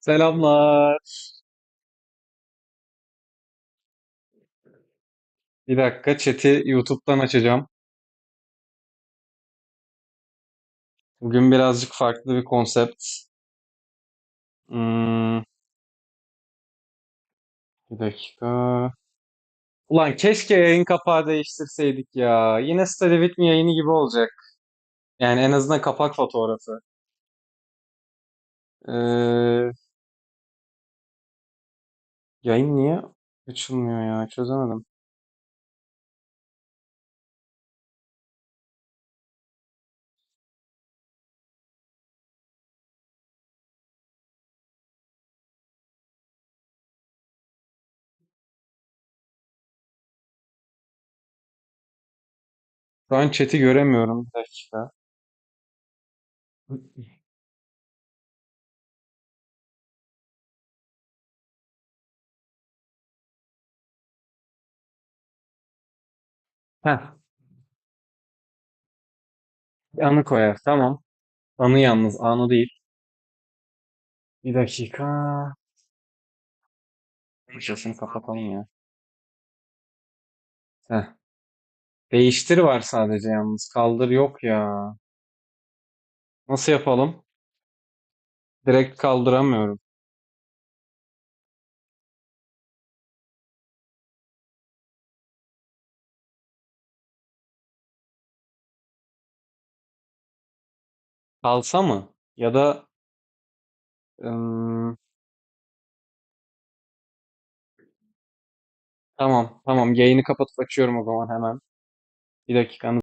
Selamlar. Bir dakika chat'i YouTube'dan açacağım. Bugün birazcık farklı bir konsept. Hmm, bir dakika. Ulan keşke yayın kapağı değiştirseydik ya. Yine Study With Me yayını gibi olacak. Yani en azından kapak fotoğrafı. Ee, yayın niye açılmıyor ya? Çözemedim. Şu an chat'i göremiyorum. Bir dakika. Heh, bir anı koyar. Tamam. Anı yalnız, anı değil. Bir dakika. Sesini kapatalım ya. Heh. Değiştir var sadece yalnız. Kaldır yok ya. Nasıl yapalım? Direkt kaldıramıyorum. Kalsa mı? Ya da ım, tamam tamam yayını kapatıp açıyorum o zaman hemen. Bir dakikanı